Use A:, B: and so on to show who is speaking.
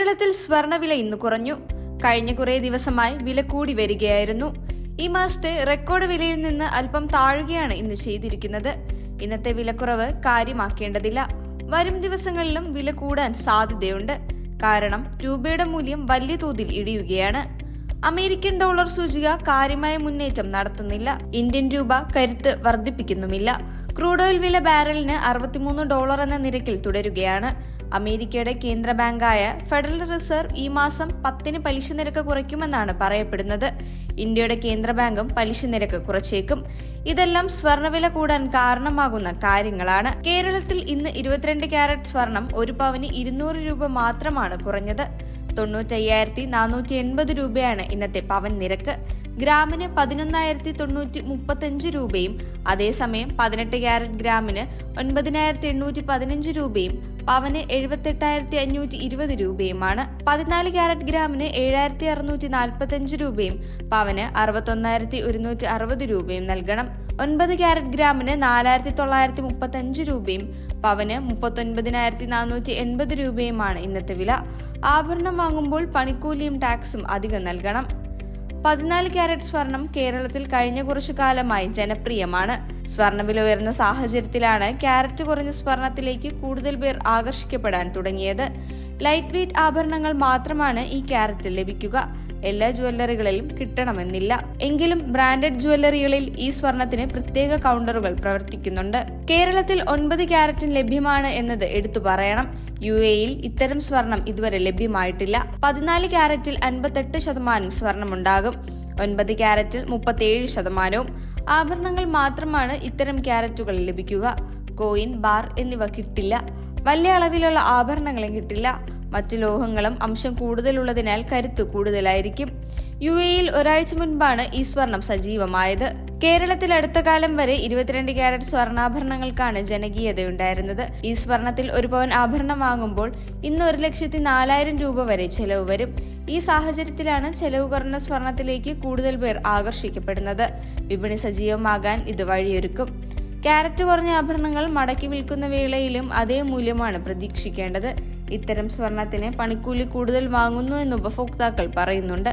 A: കേരളത്തിൽ സ്വർണവില ഇന്ന് കുറഞ്ഞു. കഴിഞ്ഞ കുറേ ദിവസമായി വില കൂടി വരികയായിരുന്നു. ഈ മാസത്തെ റെക്കോർഡ് വിലയിൽ നിന്ന് അല്പം താഴുകയാണ് ഇന്ന് ചെയ്തിരിക്കുന്നത്. ഇന്നത്തെ വിലക്കുറവ് കാര്യമാക്കേണ്ടതില്ല. വരും ദിവസങ്ങളിലും വില കൂടാൻ സാധ്യതയുണ്ട്. കാരണം രൂപയുടെ മൂല്യം വലിയ തോതിൽ ഇടിയുകയാണ്. അമേരിക്കൻ ഡോളർ സൂചിക കാര്യമായ മുന്നേറ്റം നടത്തുന്നില്ല. ഇന്ത്യൻ രൂപ കരുത്ത് വർദ്ധിപ്പിക്കുന്നുമില്ല. ക്രൂഡ് ഓയിൽ വില ബാരലിന് അറുപത്തിമൂന്ന് ഡോളർ എന്ന നിരക്കിൽ തുടരുകയാണ്. അമേരിക്കയുടെ കേന്ദ്ര ബാങ്കായ ഫെഡറൽ റിസർവ് ഈ മാസം പത്തിന് പലിശ നിരക്ക് കുറയ്ക്കുമെന്നാണ് പറയപ്പെടുന്നത്. ഇന്ത്യയുടെ കേന്ദ്ര ബാങ്കും പലിശ നിരക്ക് കുറച്ചേക്കും. ഇതെല്ലാം സ്വർണവില കൂടാൻ കാരണമാകുന്ന കാര്യങ്ങളാണ്. കേരളത്തിൽ ഇന്ന് ഇരുപത്തിരണ്ട് ക്യാരറ്റ് സ്വർണം ഒരു പവന് ഇരുന്നൂറ് രൂപ മാത്രമാണ് കുറഞ്ഞത്. തൊണ്ണൂറ്റയ്യായിരത്തി നാനൂറ്റി എൺപത് രൂപയാണ് ഇന്നത്തെ പവൻ നിരക്ക്. ഗ്രാമിന് പതിനൊന്നായിരത്തി തൊണ്ണൂറ്റി മുപ്പത്തഞ്ച് രൂപയും അതേസമയം പതിനെട്ട് ക്യാരറ്റ് ഗ്രാമിന് ഒൻപതിനായിരത്തി എണ്ണൂറ്റി പതിനഞ്ച് രൂപയും പവന് എഴുപത്തെട്ടായിരത്തി അഞ്ഞൂറ്റി ഇരുപത് രൂപയുമാണ്. പതിനാല് ക്യാരറ്റ് ഗ്രാമിന് ഏഴായിരത്തി അറുന്നൂറ്റി നാൽപ്പത്തഞ്ച് രൂപയും പവന് അറുപത്തൊന്നായിരത്തി ഒരുന്നൂറ്റി അറുപത് രൂപയും നൽകണം. ഒൻപത് ക്യാരറ്റ് ഗ്രാമിന് നാലായിരത്തി തൊള്ളായിരത്തി മുപ്പത്തഞ്ച് രൂപയും പവന് മുപ്പത്തൊൻപതിനായിരത്തി നാനൂറ്റി എൺപത് രൂപയുമാണ് ഇന്നത്തെ വില. ആഭരണം വാങ്ങുമ്പോൾ പണിക്കൂലിയും ടാക്സും അധികം നൽകണം. പതിനാല് ക്യാരറ്റ് സ്വർണം കേരളത്തിൽ കഴിഞ്ഞ കുറച്ചു കാലമായി ജനപ്രിയമാണ്. സ്വർണവില ഉയർന്ന സാഹചര്യത്തിലാണ് ക്യാരറ്റ് കുറഞ്ഞ സ്വർണത്തിലേക്ക് കൂടുതൽ പേർ ആകർഷിക്കപ്പെടാൻ തുടങ്ങിയത്. ലൈറ്റ് വെയ്റ്റ് ആഭരണങ്ങൾ മാത്രമാണ് ഈ ക്യാരറ്റിൽ ലഭിക്കുക. എല്ലാ ജ്വല്ലറികളിലും കിട്ടണമെന്നില്ല. എങ്കിലും ബ്രാൻഡഡ് ജ്വല്ലറികളിൽ ഈ സ്വർണത്തിന് പ്രത്യേക കൗണ്ടറുകൾ പ്രവർത്തിക്കുന്നുണ്ട്. കേരളത്തിൽ ഒൻപത് ക്യാരറ്റിൻ ലഭ്യമാണ് എന്നത് എടുത്തു പറയണം. യു എയിൽ ഇത്തരം സ്വർണം ഇതുവരെ ലഭ്യമായിട്ടില്ല. പതിനാല് ക്യാരറ്റിൽ അൻപത്തെട്ട് ശതമാനം സ്വർണമുണ്ടാകും. ഒൻപത് ക്യാരറ്റിൽ മുപ്പത്തിയേഴ് ശതമാനവും. ആഭരണങ്ങൾ മാത്രമാണ് ഇത്തരം ക്യാരറ്റുകൾ ലഭിക്കുക. കോയിൻ ബാർ എന്നിവ കിട്ടില്ല. വലിയ അളവിലുള്ള ആഭരണങ്ങളും കിട്ടില്ല. മറ്റു ലോഹങ്ങളും അംശം കൂടുതലുള്ളതിനാൽ കരുത്ത് കൂടുതലായിരിക്കും. യു എയിൽ ഒരാഴ്ച മുൻപാണ് ഈ സ്വർണം സജീവമായത്. കേരളത്തിൽ അടുത്ത കാലം വരെ ഇരുപത്തിരണ്ട് ക്യാരറ്റ് സ്വർണാഭരണങ്ങൾക്കാണ് ജനകീയതയുണ്ടായിരുന്നത്. ഈ സ്വർണത്തിൽ ഒരു പവൻ ആഭരണം വാങ്ങുമ്പോൾ ഇന്ന് ഒരു ലക്ഷത്തി നാലായിരം രൂപ വരെ ചെലവ് വരും. ഈ സാഹചര്യത്തിലാണ് ചെലവ് കുറഞ്ഞ സ്വർണത്തിലേക്ക് കൂടുതൽ പേർ ആകർഷിക്കപ്പെടുന്നത്. വിപണി സജീവമാകാൻ ഇത് വഴിയൊരുക്കും. ക്യാരറ്റ് കുറഞ്ഞ ആഭരണങ്ങൾ മടക്കി വിൽക്കുന്ന വേളയിലും അതേ മൂല്യമാണ് പ്രതീക്ഷിക്കേണ്ടത്. ഇത്തരം സ്വർണത്തിന് പണിക്കൂലി കൂടുതൽ വാങ്ങുന്നു എന്ന് ഉപഭോക്താക്കൾ പറയുന്നുണ്ട്.